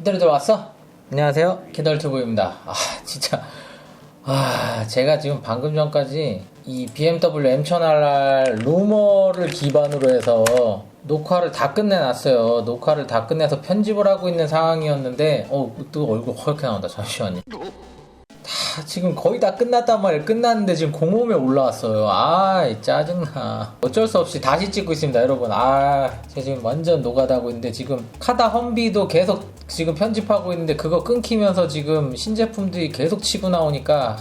키덜들 왔어? 안녕하세요. 키덜튜브입니다. 아, 진짜. 아, 제가 지금 방금 전까지 이 BMW M1000RR 루머를 기반으로 해서 녹화를 다 끝내놨어요. 녹화를 다 끝내서 편집을 하고 있는 상황이었는데, 어, 또 얼굴 허옇게 나온다. 잠시만요. 다 지금 거의 다 끝났단 말이에요. 끝났는데 지금 공홈에 올라왔어요. 아, 짜증나. 어쩔 수 없이 다시 찍고 있습니다, 여러분. 아, 제가 지금 완전 노가다하고 있는데 지금 카다 험비도 계속 지금 편집하고 있는데 그거 끊기면서 지금 신제품들이 계속 치고 나오니까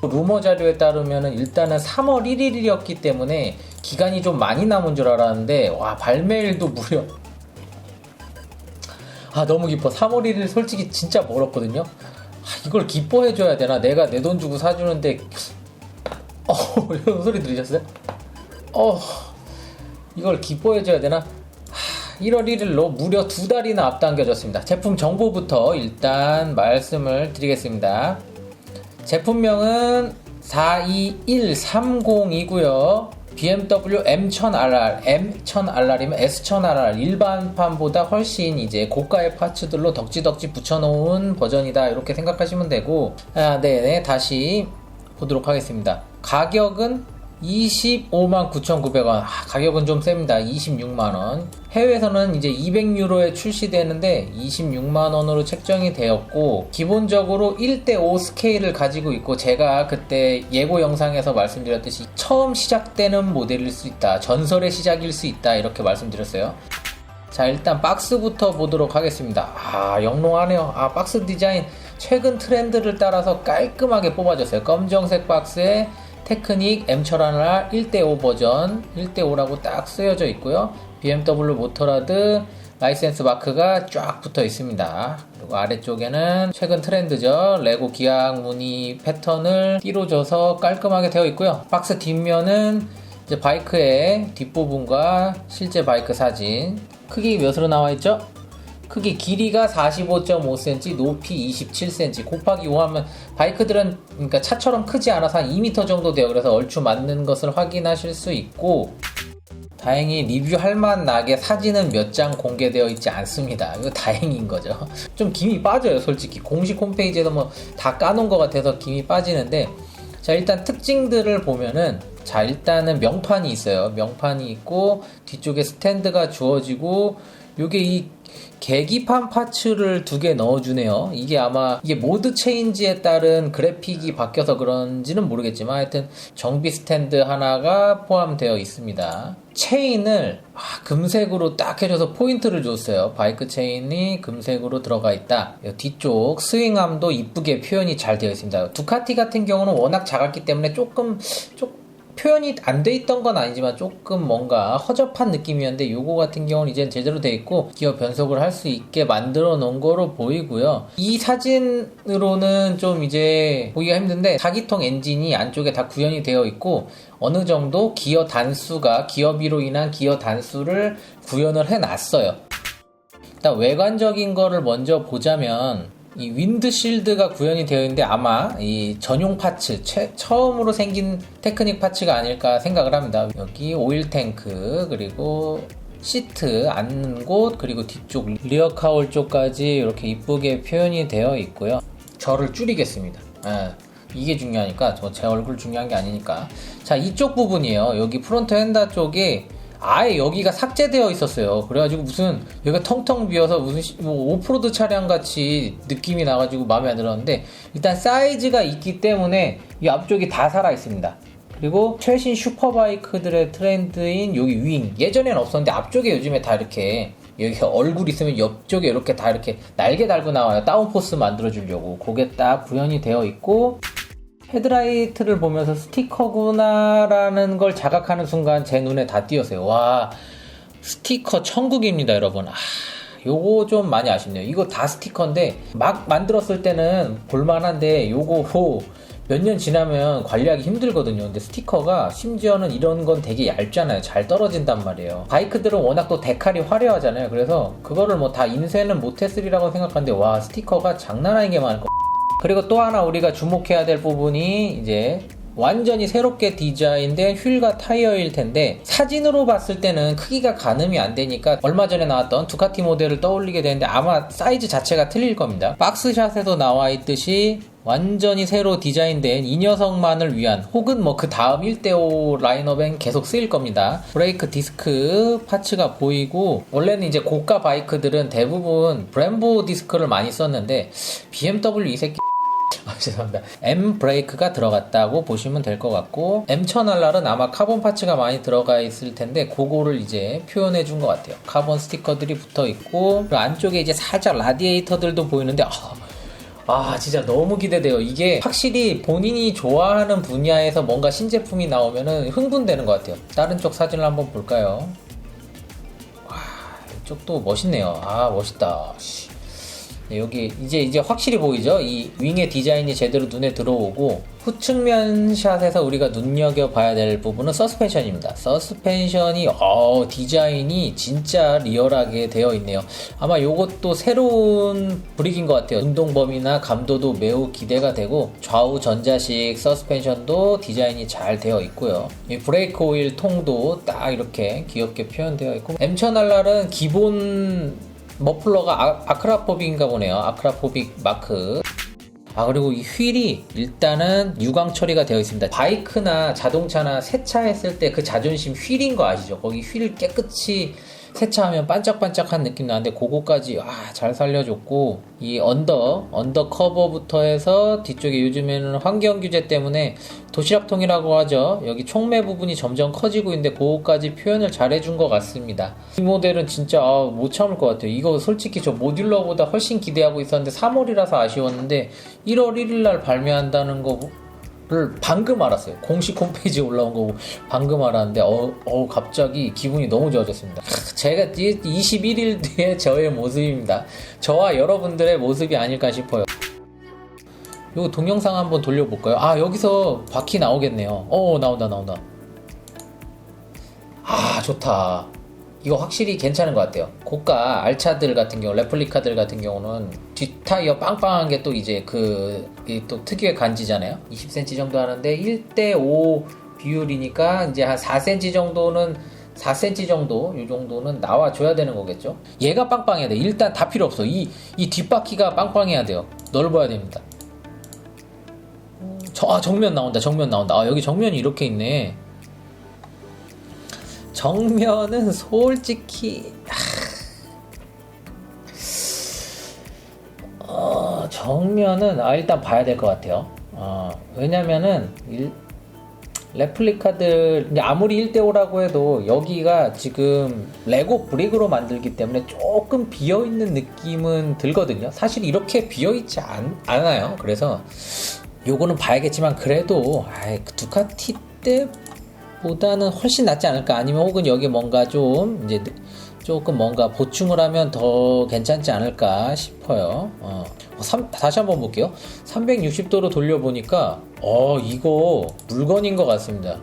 루머 자료에 따르면 일단은 3월 1일이었기 때문에 기간이 좀 많이 남은 줄 알았는데 와 발매일도 무려 아 너무 기뻐 3월 1일 솔직히 진짜 멀었거든요 아, 이걸 기뻐해줘야 되나 내가 내 돈 주고 사주는데 어 이런 소리 들으셨어요? 어 이걸 기뻐해줘야 되나? 하, 1월 1일로 무려 두 달이나 앞당겨졌습니다. 제품 정보부터 일단 말씀을 드리겠습니다. 제품명은 42130이고요. BMW M1000RR, M1000RR이면 S1000RR 일반판보다 훨씬 이제 고가의 파츠들로 덕지덕지 붙여놓은 버전이다 이렇게 생각하시면 되고 아, 네네 다시 보도록 하겠습니다. 가격은 25만 9,900원. 아, 가격은 좀 셉니다. 26만원. 해외에서는 이제 200유로에 출시되는데 26만원으로 책정이 되었고, 기본적으로 1대5 스케일을 가지고 있고, 제가 그때 예고 영상에서 말씀드렸듯이 처음 시작되는 모델일 수 있다. 전설의 시작일 수 있다. 이렇게 말씀드렸어요. 자, 일단 박스부터 보도록 하겠습니다. 아, 영롱하네요. 아, 박스 디자인 최근 트렌드를 따라서 깔끔하게 뽑아줬어요. 검정색 박스에 테크닉 M1000R 1대5 버전 1대5라고 딱 쓰여져 있고요. BMW 모터라드 라이센스 마크가 쫙 붙어 있습니다. 그리고 아래쪽에는 최근 트렌드죠. 레고 기악 무늬 패턴을 띠로 줘서 깔끔하게 되어 있고요. 박스 뒷면은 이제 바이크의 뒷부분과 실제 바이크 사진 크기 몇으로 나와 있죠? 크기 길이가 45.5cm, 높이 27cm 곱하기 5 하면 바이크들은 그러니까 차처럼 크지 않아서 한 2m 정도 돼요. 그래서 얼추 맞는 것을 확인하실 수 있고 다행히 리뷰할 만나게 사진은 몇 장 공개되어 있지 않습니다. 이거 다행인 거죠. 좀 김이 빠져요, 솔직히. 공식 홈페이지에서 뭐 다 까놓은 것 같아서 김이 빠지는데 자, 일단 특징들을 보면은 자, 일단은 명판이 있어요. 명판이 있고 뒤쪽에 스탠드가 주어지고 요게 이 계기판 파츠를 두 개 넣어주네요. 이게 아마 이게 모드 체인지에 따른 그래픽이 바뀌어서 그런지는 모르겠지만 하여튼 정비 스탠드 하나가 포함되어 있습니다. 체인을 아, 금색으로 딱 해줘서 포인트를 줬어요. 바이크 체인이 금색으로 들어가 있다. 뒤쪽 스윙암도 이쁘게 표현이 잘 되어 있습니다. 두카티 같은 경우는 워낙 작았기 때문에 조금 조금 표현이 안 돼 있던 건 아니지만 조금 뭔가 허접한 느낌이었는데 요거 같은 경우는 이제 제대로 돼 있고 기어 변속을 할 수 있게 만들어 놓은 거로 보이고요. 이 사진으로는 좀 이제 보기가 힘든데 사기통 엔진이 안쪽에 다 구현이 되어 있고 어느 정도 기어 단수가 기어비로 인한 기어 단수를 구현을 해 놨어요. 일단 외관적인 거를 먼저 보자면 이 윈드실드가 구현이 되어 있는데 아마 이 전용 파츠 최, 처음으로 생긴 테크닉 파츠가 아닐까 생각을 합니다. 여기 오일 탱크 그리고 시트 앉는 곳 그리고 뒤쪽 리어 카울 쪽까지 이렇게 이쁘게 표현이 되어 있고요. 저를 줄이겠습니다. 예, 이게 중요하니까 저 제 얼굴 중요한 게 아니니까 자 이쪽 부분이에요. 여기 프론트 핸다 쪽에 아예 여기가 삭제되어 있었어요. 그래가지고 무슨 여기가 텅텅 비어서 무슨 뭐 오프로드 차량 같이 느낌이 나가지고 마음에 안 들었는데 일단 사이즈가 있기 때문에 이 앞쪽이 다 살아 있습니다. 그리고 최신 슈퍼바이크들의 트렌드인 여기 윙 예전에는 없었는데 앞쪽에 요즘에 다 이렇게 여기 얼굴 있으면 옆쪽에 이렇게 다 이렇게 날개 달고 나와요. 다운포스 만들어 주려고 그게 딱 구현이 되어 있고 헤드라이트를 보면서 스티커구나라는 걸 자각하는 순간 제 눈에 다 띄었어요. 와, 스티커 천국입니다, 여러분. 아, 요거 좀 많이 아쉽네요. 이거 다 스티커인데 막 만들었을 때는 볼만한데 요거 몇 년 지나면 관리하기 힘들거든요. 근데 스티커가 심지어는 이런 건 되게 얇잖아요. 잘 떨어진단 말이에요. 바이크들은 워낙 또 데칼이 화려하잖아요. 그래서 그거를 뭐 다 인쇄는 못했으리라고 생각하는데 와 스티커가 장난 아니게 많을 거. 그리고 또 하나 우리가 주목해야 될 부분이 이제 완전히 새롭게 디자인된 휠과 타이어일 텐데 사진으로 봤을 때는 크기가 가늠이 안 되니까 얼마 전에 나왔던 두카티 모델을 떠올리게 되는데 아마 사이즈 자체가 틀릴 겁니다. 박스샷에도 나와 있듯이 완전히 새로 디자인된 이 녀석만을 위한 혹은 뭐 그 다음 1대5 라인업엔 계속 쓰일 겁니다. 브레이크 디스크 파츠가 보이고 원래는 이제 고가 바이크들은 대부분 브em보 디스크를 많이 썼는데 BMW 이 새끼 아, 죄송합니다. M 브레이크가 들어갔다고 보시면 될 것 같고 M1000RR은 아마 카본 파츠가 많이 들어가 있을 텐데 그거를 이제 표현해 준 것 같아요. 카본 스티커들이 붙어 있고 그 안쪽에 이제 살짝 라디에이터들도 보이는데 아, 아 진짜 너무 기대돼요. 이게 확실히 본인이 좋아하는 분야에서 뭔가 신제품이 나오면은 흥분되는 것 같아요. 다른 쪽 사진을 한번 볼까요? 와 이쪽도 멋있네요. 아 멋있다. 씨. 네, 여기 이제 이제 확실히 보이죠? 이 윙의 디자인이 제대로 눈에 들어오고 후측면 샷에서 우리가 눈여겨 봐야 될 부분은 서스펜션입니다. 서스펜션이 어 디자인이 진짜 리얼하게 되어 있네요. 아마 이것도 새로운 브릭인 것 같아요. 운동 범위나 감도도 매우 기대가 되고 좌우 전자식 서스펜션도 디자인이 잘 되어 있고요. 이 브레이크 오일 통도 딱 이렇게 귀엽게 표현되어 있고 M1000RR은 기본 머플러가 아, 크라포빅인가 보네요. 아크라포빅 마크. 아 그리고 이 휠이 일단은 유광 처리가 되어 있습니다. 바이크나 자동차나 세차했을 때 그 자존심 휠인 거 아시죠? 거기 휠 깨끗이 세차하면 반짝반짝한 느낌 나는데 그거까지 아, 잘 살려줬고 이 언더 언더 커버부터 해서 뒤쪽에 요즘에는 환경 규제 때문에 도시락통이라고 하죠. 여기 총매 부분이 점점 커지고 있는데 그거까지 표현을 잘 해준 것 같습니다. 이 모델은 진짜 아, 못 참을 것 같아요. 이거 솔직히 저 모듈러보다 훨씬 기대하고 있었는데 3월이라서 아쉬웠는데 1월 1일 날 발매한다는 거 를 방금 알았어요. 공식 홈페이지에 올라온 거 방금 알았는데 어, 어 갑자기 기분이 너무 좋아졌습니다. 제가 21일 뒤에 저의 모습입니다. 저와 여러분들의 모습이 아닐까 싶어요. 요 동영상 한번 돌려볼까요? 아 여기서 바퀴 나오겠네요. 어 나온다 나온다. 아 좋다. 이거 확실히 괜찮은 것 같아요. 고가 알차들 같은 경우, 레플리카들 같은 경우는 뒷타이어 빵빵한 게 또 이제 그, 이또 특유의 간지잖아요. 20cm 정도 하는데 1대5 비율이니까 이제 한 4cm 정도는 4cm 정도, 이 정도는 나와줘야 되는 거겠죠. 얘가 빵빵해야 돼. 일단 다 필요 없어. 이, 이 뒷바퀴가 빵빵해야 돼요. 넓어야 됩니다. 저, 아, 정면 나온다. 정면 나온다. 아, 여기 정면이 이렇게 있네. 정면은 솔직히 하... 어, 정면은 아 일단 봐야 될 것 같아요. 어, 왜냐면은 일, 레플리카들 아무리 1대5라고 해도 여기가 지금 레고 브릭으로 만들기 때문에 조금 비어 있는 느낌은 들거든요. 사실 이렇게 비어 있지 않, 않아요. 그래서 요거는 봐야겠지만 그래도 아이, 그 두카티 때 보다는 훨씬 낫지 않을까 아니면 혹은 여기 뭔가 좀 이제 조금 뭔가 보충을 하면 더 괜찮지 않을까 싶어요. 어. 삼- 다시 한번 볼게요. 360도로 돌려보니까 어 이거 물건인 것 같습니다.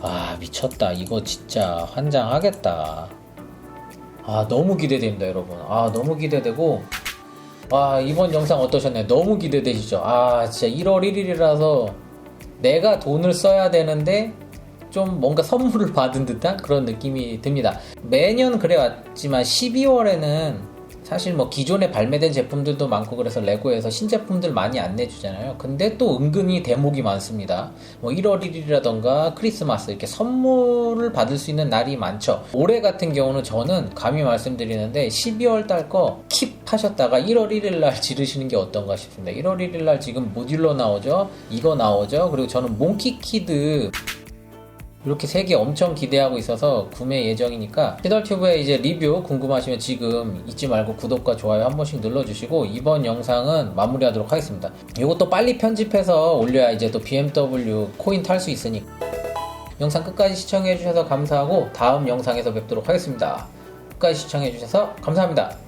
아 미쳤다. 이거 진짜 환장하겠다. 아 너무 기대됩니다, 여러분. 아 너무 기대되고 와 이번 영상 어떠셨나요? 너무 기대되시죠? 아 진짜 1월 1일이라서 내가 돈을 써야 되는데 좀 뭔가 선물을 받은 듯한 그런 느낌이 듭니다. 매년 그래왔지만 12월에는 사실 뭐 기존에 발매된 제품들도 많고 그래서 레고에서 신제품들 많이 안 내주잖아요. 근데 또 은근히 대목이 많습니다. 뭐 1월 1일이라던가 크리스마스 이렇게 선물을 받을 수 있는 날이 많죠. 올해 같은 경우는 저는 감히 말씀드리는데 12월 달 거 킵 하셨다가 1월 1일 날 지르시는 게 어떤가 싶습니다. 1월 1일 날 지금 모듈러 나오죠. 이거 나오죠. 그리고 저는 몽키키드 이렇게 세 개 엄청 기대하고 있어서 구매 예정이니까 피덜튜브에 이제 리뷰 궁금하시면 지금 잊지 말고 구독과 좋아요 한 번씩 눌러주시고 이번 영상은 마무리하도록 하겠습니다. 이것도 빨리 편집해서 올려야 이제 또 BMW 코인 탈 수 있으니까 영상 끝까지 시청해주셔서 감사하고 다음 영상에서 뵙도록 하겠습니다. 끝까지 시청해주셔서 감사합니다.